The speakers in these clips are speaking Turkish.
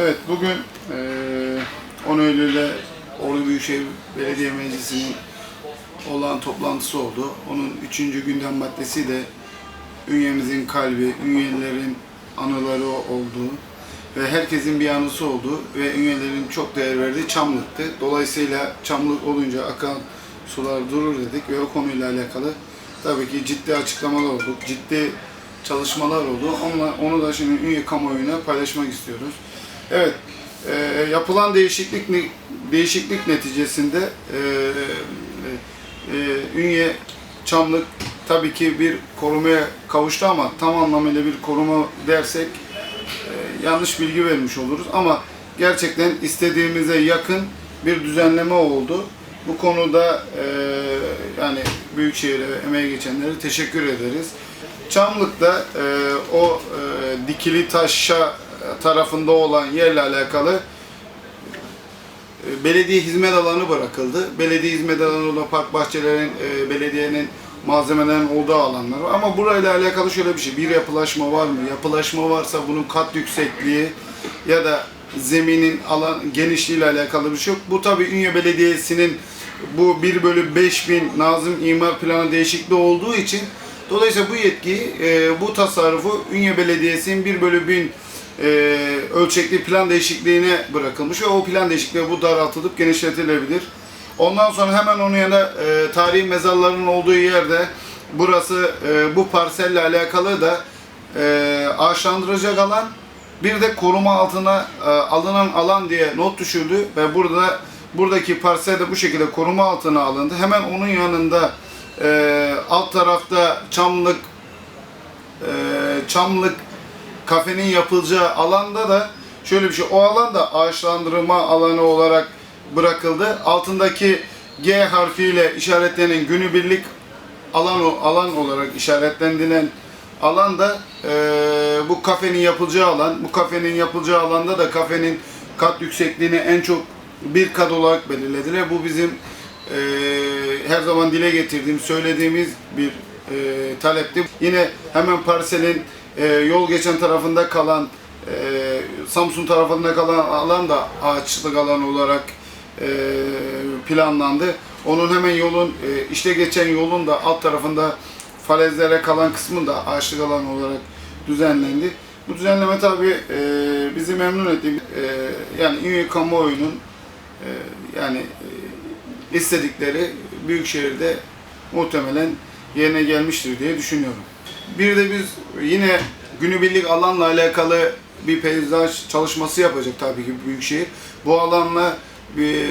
Evet, bugün eee 10 Eylül'de Ordu Büyükşehir Belediye Meclisi'nin olan toplantısı oldu. Onun üçüncü gündem maddesi de ünyemizin kalbi, ünyelerin anıları olduğu ve herkesin bir anısı oldu ve ünyelerin çok değer verdiği Çamlık'tı. Dolayısıyla Çamlık olunca akan sular durur dedik ve o konuyla alakalı tabii ki ciddi açıklamalar oldu, ciddi çalışmalar oldu. Onunla, onu da şimdi ünye kamuoyuna paylaşmak istiyoruz. Evet, e, yapılan değişiklik değişiklik neticesinde e, e, e, Ünye Çamlık tabii ki bir korumaya kavuştu ama tam anlamıyla bir koruma dersek e, yanlış bilgi vermiş oluruz ama gerçekten istediğimize yakın bir düzenleme oldu. Bu konuda e, yani Büyükşehir'e emeği geçenlere teşekkür ederiz. Çamlık'ta e, o e, dikili taşa tarafında olan yerle alakalı e, belediye hizmet alanı bırakıldı. Belediye hizmet alanı olan park bahçelerin, e, belediyenin malzemelerin olduğu alanlar var. Ama burayla alakalı şöyle bir şey, bir yapılaşma var mı? Yapılaşma varsa bunun kat yüksekliği ya da zeminin alan genişliği ile alakalı bir şey yok. Bu tabii Ünye Belediyesi'nin bu 1 bölü 5000 Nazım İmar Planı değişikliği olduğu için dolayısıyla bu yetkiyi, e, bu tasarrufu Ünye Belediyesi'nin 1 bölü 1000 e, ölçekli plan değişikliğine bırakılmış ve o plan değişikliği bu daraltılıp genişletilebilir. Ondan sonra hemen onun yanında e, tarihi mezarların olduğu yerde burası e, bu parselle alakalı da e, ağaçlandıracak alan bir de koruma altına e, alınan alan diye not düşüldü ve burada buradaki parsel de bu şekilde koruma altına alındı. Hemen onun yanında e, alt tarafta çamlık e, çamlık kafenin yapılacağı alanda da şöyle bir şey. O alan da ağaçlandırma alanı olarak bırakıldı. Altındaki G harfiyle işaretlenen günübirlik alan alan olarak işaretlendiren alan da e, bu kafenin yapılacağı alan. Bu kafenin yapılacağı alanda da kafenin kat yüksekliğini en çok bir kat olarak belirlediler. Bu bizim e, her zaman dile getirdiğim, söylediğimiz bir e, talepti. Yine hemen parselin e, yol geçen tarafında kalan e, Samsun tarafında kalan alan da ağaçlık alanı olarak e, planlandı. Onun hemen yolun e, işte geçen yolun da alt tarafında falezlere kalan kısmı da ağaçlık alanı olarak düzenlendi. Bu düzenleme tabi e, bizi memnun etti. E, yani Ünye kamuoyunun e, yani e, istedikleri Büyükşehir'de muhtemelen yerine gelmiştir diye düşünüyorum. Bir de biz yine günübirlik alanla alakalı bir peyzaj çalışması yapacak tabii ki Büyükşehir. Bu alanla e,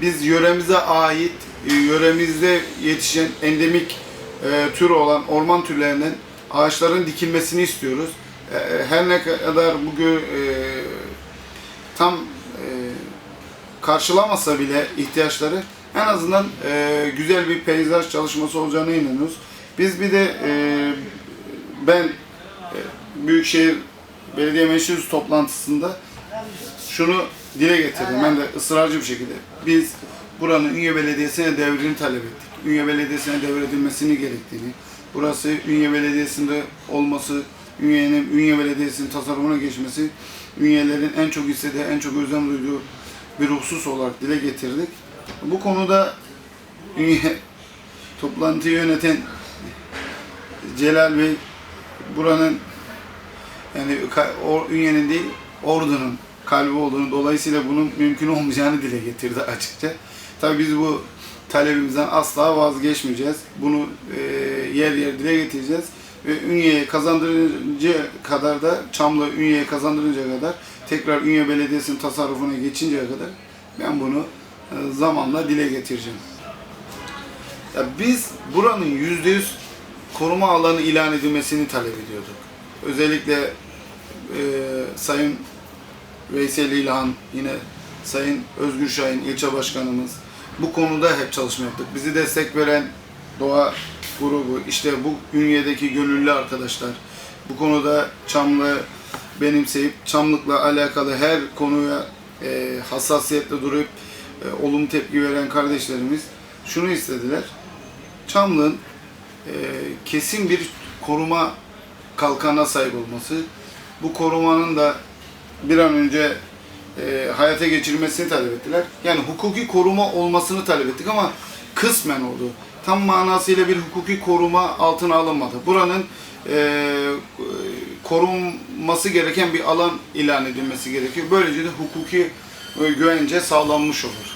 biz yöremize ait, e, yöremizde yetişen endemik e, tür olan orman türlerinden ağaçların dikilmesini istiyoruz. Her ne kadar bu gö- e, tam karşılamasa bile ihtiyaçları en azından güzel bir peyzaj çalışması olacağına inanıyoruz. Biz bir de ben e, Büyükşehir Belediye Meclis toplantısında şunu dile getirdim. Ben de ısrarcı bir şekilde. Biz buranın Ünye Belediyesi'ne devrini talep ettik. Ünye Belediyesi'ne devredilmesini gerektiğini, burası Ünye Belediyesi'nde olması, Ünye'nin Ünye Belediyesi'nin tasarımına geçmesi, Ünyelerin en çok istediği, en çok özlem duyduğu bir husus olarak dile getirdik. Bu konuda Ünye toplantıyı yöneten Celal Bey buranın yani o Ünye'nin değil Ordu'nun kalbi olduğunu dolayısıyla bunun mümkün olmayacağını dile getirdi açıkça. Tabii biz bu talebimizden asla vazgeçmeyeceğiz. Bunu e, yer yer dile getireceğiz ve Ünye'ye kazandırıncaya kadar da Çamlı Ünye'ye kazandırıncaya kadar tekrar Ünye Belediyesi'nin tasarrufuna geçinceye kadar ben bunu e, zamanla dile getireceğim. Ya biz buranın yüzde yüz koruma alanı ilan edilmesini talep ediyorduk. Özellikle e, Sayın Veysel İlhan, yine Sayın Özgür Şahin ilçe başkanımız bu konuda hep çalışma yaptık. Bizi destek veren doğa grubu, işte bu Ünye'deki gönüllü arkadaşlar, bu konuda Çamlı benimseyip Çamlık'la alakalı her konuya e, hassasiyetle durup e, olumlu tepki veren kardeşlerimiz şunu istediler. Çamlık'ın e, kesin bir koruma kalkana sahip olması, bu korumanın da bir an önce e, hayata geçirmesini talep ettiler. Yani hukuki koruma olmasını talep ettik ama kısmen oldu. Tam manasıyla bir hukuki koruma altına alınmadı. Buranın e, korunması gereken bir alan ilan edilmesi gerekiyor. Böylece de hukuki e, güvence sağlanmış olur.